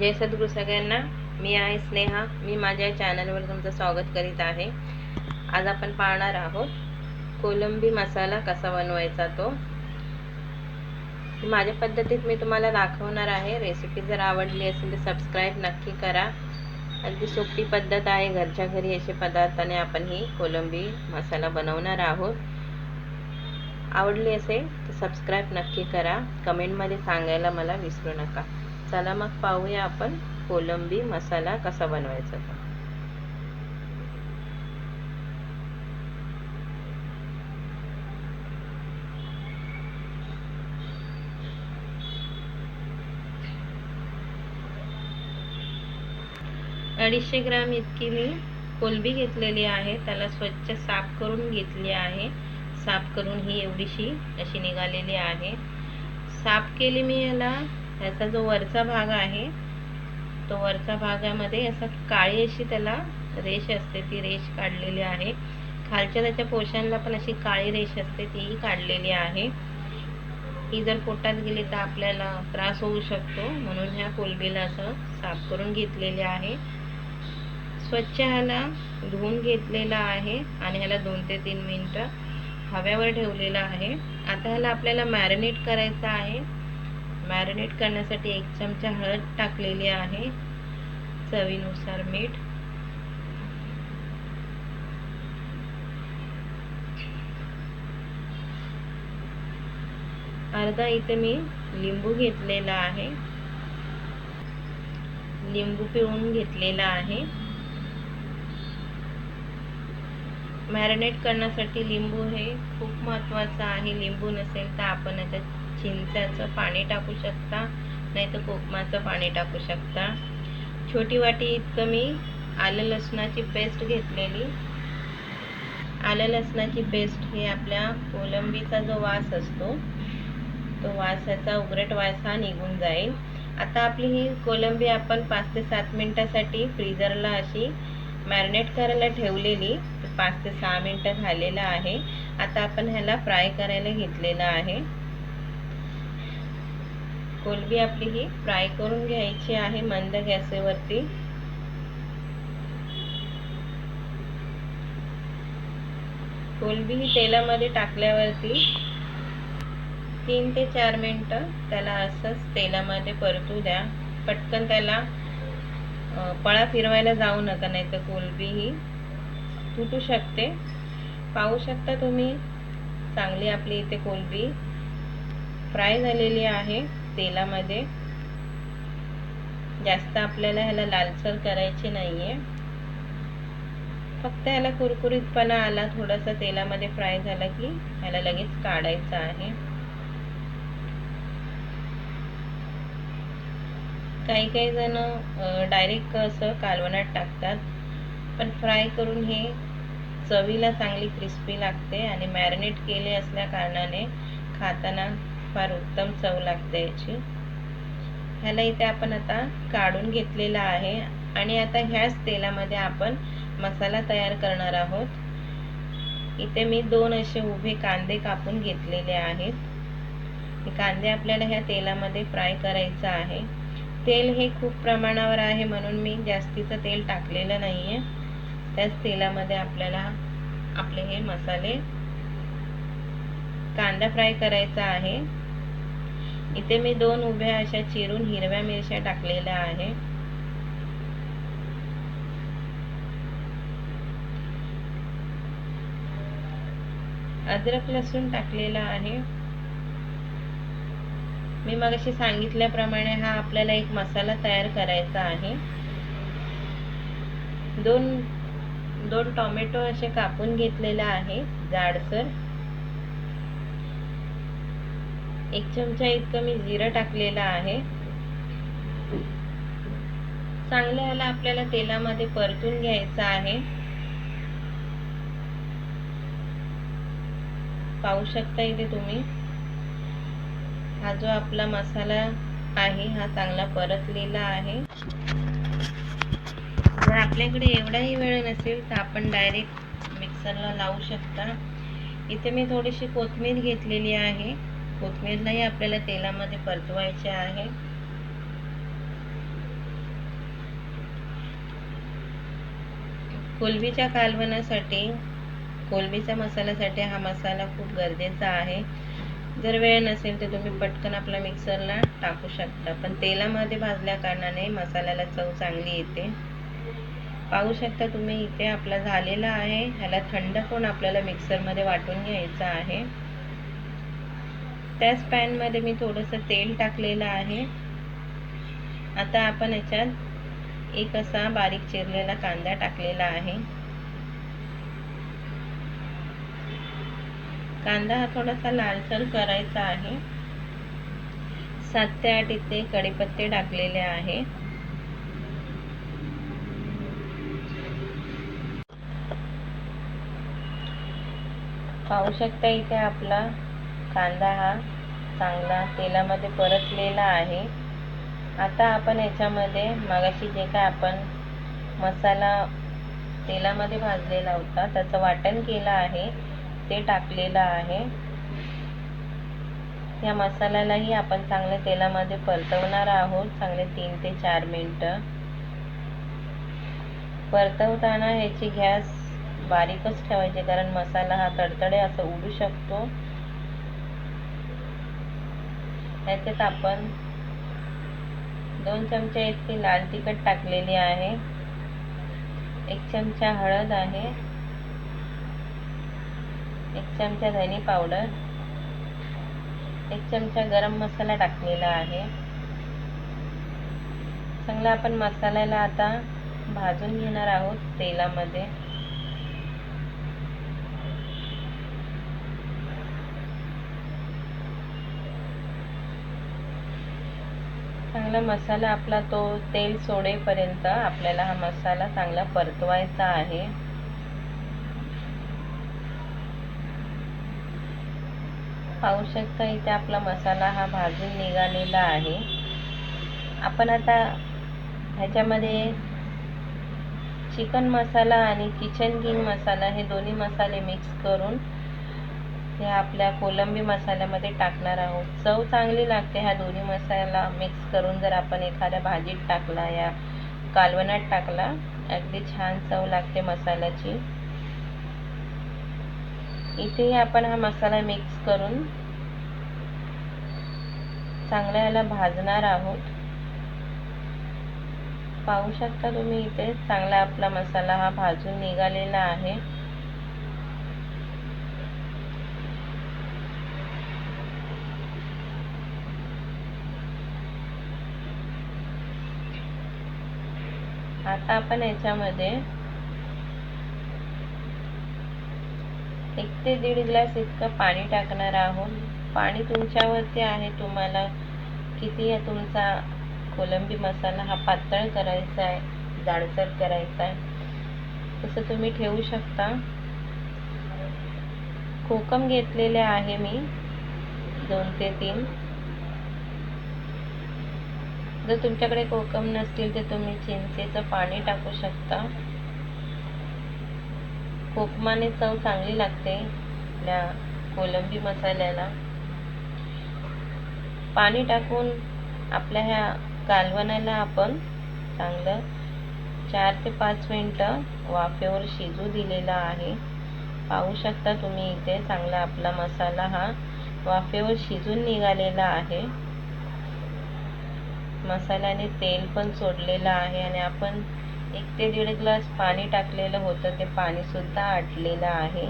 जय सद्गुरू सगळ्यांना. मी आहे स्नेहा. मी माझ्या चॅनलवर तुमचं स्वागत करीत आहे. आज आपण पाहणार आहोत कोलंबी मसाला कसा बनवायचा तो. माझ्या पद्धतीत मी तुम्हाला दाखवणार आहे. रेसिपी जर आवडली असेल तर सबस्क्राईब नक्की करा. अगदी सोपी पद्धत आहे. घरच्या घरी असे पदार्थाने आपण ही कोलंबी मसाला बनवणार आहोत. आवडली असेल तर सबस्क्राईब नक्की करा. कमेंटमध्ये सांगायला मला विसरू नका. मसाला मग पाहूया आपण कोलंबी मसाला कसा बनवायचा. तो अडीचशे ग्राम इतकी मी कोलंबी घेतलेली आहे. त्याला स्वच्छ साफ करून घेतली आहे. साफ करून ही एवढीशी अशी निघालेली आहे. साफ केली मी याला याचा जो वरचा भाग आहे तो वरचा भागामध्ये असा काळी अशी त्याला रेष असते ती रेष काढलेली आहे. खालच्या त्याच्या पोशांना पण अशी काळी रेष असते तीही काढलेली आहे. ही जर पोटात गेली तर आपल्याला त्रास होऊ शकतो म्हणून ह्या कोलबीला असं साफ करून घेतलेले आहे. स्वच्छ ह्याला धुवून घेतलेला आहे आणि ह्याला दोन ते तीन मिनटं हव्यावर ठेवलेलं आहे. आता ह्याला आपल्याला मॅरिनेट करायचं आहे. मॅरिनेट करण्यासाठी एक चमचा हळद टाकलेली आहे. चवीनुसार मीठ. अर्धा इथे मी लिंबू घेतलेला आहे. लिंबू पिळून घेतलेला आहे. मॅरिनेट करण्यासाठी लिंबू हे खूप महत्त्वाचं आहे. लिंबू नसेल तर आपण याच्यात चिंचाचं पाणी टाकू शकता नाही तर कोकमाचं पाणी टाकू शकता. छोटी वाटी इतकं मी आलं लसणाची पेस्ट घेतलेली. आलं लसणाची पेस्ट ही आपल्या कोलंबीचा जो वास असतो तो वासाचा उगरट वास हा निघून जाईल. आता आपली ही कोलंबी आपण पाच ते सात मिनटासाठी फ्रीजरला अशी मॅरिनेट करायला ठेवलेली पाच ते सहा मिनटं झालेलं आहे. आता आपण ह्याला फ्राय करायला घेतलेलं आहे. कोलंबी आपली ही फ्राय करून घ्यायची आहे मंद गॅसेवरती. कोलंबी ही तेलामध्ये टाकल्यावरती तीन ते चार मिनटं त्याला असंच तेलामध्ये परतू द्या. पटकन त्याला पळा फिरवायला जाऊ नका नाही तर कोलंबी ही तुटू शकते. पाहू शकता तुम्ही चांगली आपली इथे कोलंबी फ्राय झालेली आहे. तेलामध्ये. जास्त आपल्याला ह्याला लालसर करायची नाही आहे फक्त ह्याला कुरकुरीतपणा आला थोडासा तेलामध्ये फ्राय झाला की ह्याला लगेच काढायचा आहे. काही काही जण डायरेक्ट असं कालवणात टाकतात पण फ्राय करून हे चवीला चांगली क्रिस्पी लागते आणि मॅरिनेट केले असल्या कारणाने खाताना फार उत्तम चव लागते याची. ह्याला इथे आपण आता काढून घेतलेला आहे आणि आता ह्याच तेलामध्ये आपण मसाला तयार करणार आहोत. इथे मी दोन असे उभे कांदे कापून घेतलेले आहेत. कांदे आपल्याला ह्या तेलामध्ये फ्राय करायचं आहे. तेल हे खूप प्रमाणावर आहे म्हणून मी जास्तीचं तेल टाकलेलं नाही आहे त्याच तेलामध्ये आपल्याला आपले हे मसाले कांदा फ्राय करायचा आहे. इथे मी दोन उभ्या अशा चिरून हिरव्या मिरच्या टाकलेल्या आहे. अद्रक लसूण टाकलेला आहे. मी मगाशी सांगितल्याप्रमाणे हा आपल्याला एक मसाला तयार करायचा आहे. दोन दोन टोमॅटो असे कापून घेतलेले आहे जाडसर. एक चमचा इतकं मी जिरं टाकलेलं आहे. चांगलं ह्याला आपल्याला तेलामध्ये परतून घ्यायचं आहे. पाहू शकता इथे तुम्ही. हा जो आपला मसाला आहे हा चांगला परतलेला आहे. जर आपल्याकडे एवढाही वेळ नसेल तर आपण डायरेक्ट मिक्सरला लावू शकता. इथे मी थोडीशी कोथिंबीर घेतलेली आहे. कोथमीरलाही आपल्याला तेलामध्ये परतवायचे आहे. कोलबीच्या कालवणासाठी कोलबीच्या मसाल्यासाठी हा मसाला खूप गरजेचा आहे. जर वेळ नसेल तर तुम्ही पटकन आपल्या मिक्सरला टाकू शकता. पण तेलामध्ये भाजल्या कारणाने मसाल्याला चव चांगली येते. पाहू शकता तुम्ही इथे आपला झालेला आहे. ह्याला थंड पण आपल्याला मिक्सरमध्ये वाटून घ्यायचा आहे. त्याच पॅनमध्ये मी थोडंसं तेल टाकलेलं आहे. आता आपण याच्यात एक असा बारीक चिरलेला कांदा टाकलेला आहे. कांदा हा थोडासा लालसर करायचा आहे. सात ते आठ इथे कढीपत्ते टाकलेले आहे. पाहू शकता इथे आपला कांदा हा चांगला तेलामध्ये परतलेला आहे. आता आपण याच्यामध्ये मगाशी जे काय आपण मसाला तेलामध्ये भाजलेला होता त्याचं वाटण केलं आहे ते टाकलेलं आहे. या मसाल्यालाही आपण चांगल्या तेलामध्ये परतवणार आहोत चांगले तीन ते चार मिनटं. परतवताना ह्याची गॅस बारीकच ठेवायची कारण मसाला हा तडतडे असं उडू शकतो. त्याच्यात आपण दोन चमचे इतकी लाल तिखट टाकलेली आहे. एक चमचा हळद आहे. एक चमचा धनी पावडर. एक चमचा गरम मसाला टाकलेला आहे. चांगला आपण मसाल्याला आता भाजून घेणार आहोत तेलामध्ये. चांगला मसाला आपला तो तेल सोडेपर्यंत आपल्याला हा मसाला चांगला परतवायचा आहे. पाहू शकता इथे आपला मसाला हा भाजून निघालेला आहे. आपण आता ह्याच्यामध्ये चिकन मसाला आणि किचन किंग मसाला हे दोन्ही मसाले मिक्स करून हे आपल्या कोलंबी मसाल्यामध्ये टाकणार आहोत. चव चांगली लागते ह्या दोन्ही मसाला मिक्स करून जर आपण एखाद्या भाजीत टाकला या कालवणात टाकला अगदी छान चव लागते मसाल्याची. इथेही आपण हा मसाला मिक्स करून चांगला याला भाजणार आहोत. पाहू शकता तुम्ही इथे चांगला आपला मसाला हा भाजून निघालेला आहे. आता आपण याच्यामध्ये एक ते दीड ग्लास इतकं पाणी टाकणार आहोत. पाणी तुमच्यावरती आहे तुम्हाला किती आहे तुमचा कोलंबी मसाला हा पातळ करायचा आहे जाडसर करायचा आहे. तसं तुम्ही ठेवू शकता. कोकम घेतलेले आहे मी दोन ते तीन. जर तुमच्याकडे कोकम नसतील तर तुम्ही चिंचेचं पाणी टाकू शकता. कोकमाने चव चांगली लागते आपल्या कोलंबी मसाल्याला. पाणी टाकून आपल्या ह्या कालवणाला आपण चांगलं चार ते पाच मिनटं वाफेवर शिजू दिलेला आहे. पाहू शकता तुम्ही इथे चांगला आपला मसाला हा वाफेवर शिजून निघालेला आहे. मसाल्याने तेल पण सोडलेलं आहे आणि आपण एक ते दीड ग्लास पाणी टाकलेलं होतं ते पाणीसुद्धा आटलेलं आहे.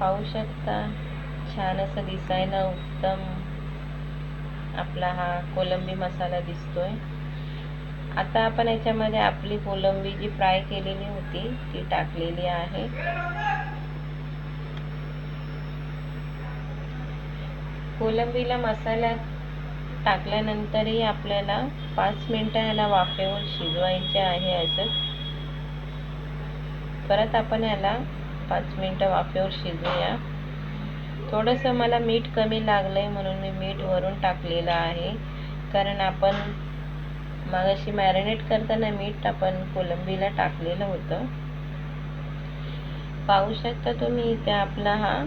पाहू शकता छान असं दिसायला उत्तम आपला हा कोलंबी मसाला दिसतोय. आता आपण याच्यामध्ये आपली कोलंबी जी फ्राय केलेली होती ती टाकलेली आहे. कोलंबीला मसाला टाकल्यानंतरही आपल्याला पाच मिनटं याला वाफेवर शिजवायचे आहे असं. परत आपण याला पाच मिनटं वाफेवर शिजवूया. थोडंसं मला मीठ कमी लागलं आहे म्हणून मी मीठ वरून टाकलेलं आहे. कारण आपण मगाशी मॅरिनेट करताना मीठ आपण कोलंबीला टाकलेलं होतं. पाहू शकता तुम्ही इथे आपला हा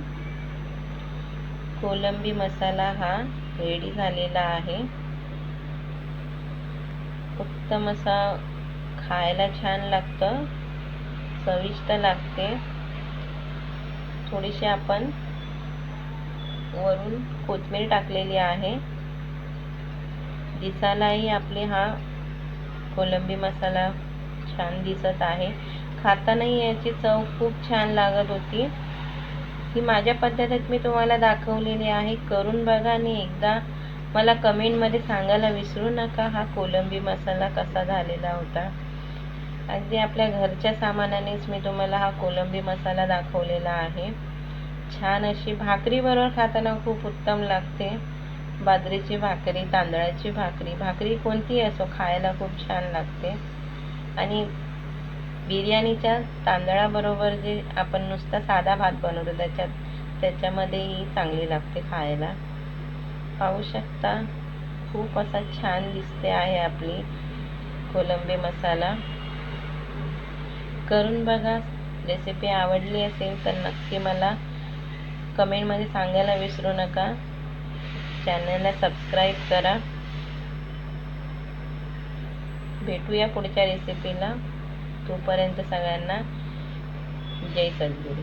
कोलंबी मसाला हा रेडी झालेला आहे. उत्तम असा खायला छान लागतं चविष्ट लागते. थोडीशी आपण वरून कोथमीर टाकलेली आहे. दिसायलाही आपले हा कोलंबी मसाला छान दिसत आहे. खातानाही याची चव खूप छान लागत होती. ही माझ्या पद्धतीत मी तुम्हाला दाखवलेली आहे. करून बघा आणि एकदा मला कमेंटमध्ये सांगायला विसरू नका. हा कोलंबी मसाला कसा झालेला होता. अगदी आपल्या घरच्या सामानानेच मी तुम्हाला हा कोलंबी मसाला दाखवलेला आहे. छान अशी भाकरीबरोबर खाताना खूप उत्तम लागते. बाजरीची भाकरी तांदळाची भाकरी. भाकरी कोणतीही असो खायला खूप छान लागते. आणि बिर्याणीच्या तांदळाबरोबर जे आपण नुसता साधा भात बनवतो त्याच्यात त्याच्यामध्येही चांगली लागते खायला. पाहू शकता खूप असा छान दिसते आहे आपली कोलंबी मसाला. करून बघा रेसिपी आवडली असेल तर नक्की मला कमेंटमध्ये सांगायला विसरू नका. चॅनलला सबस्क्राईब करा. भेटूया पुढच्या रेसिपीला तोपर्यंत सगळ्यांना जय सद्गुरू.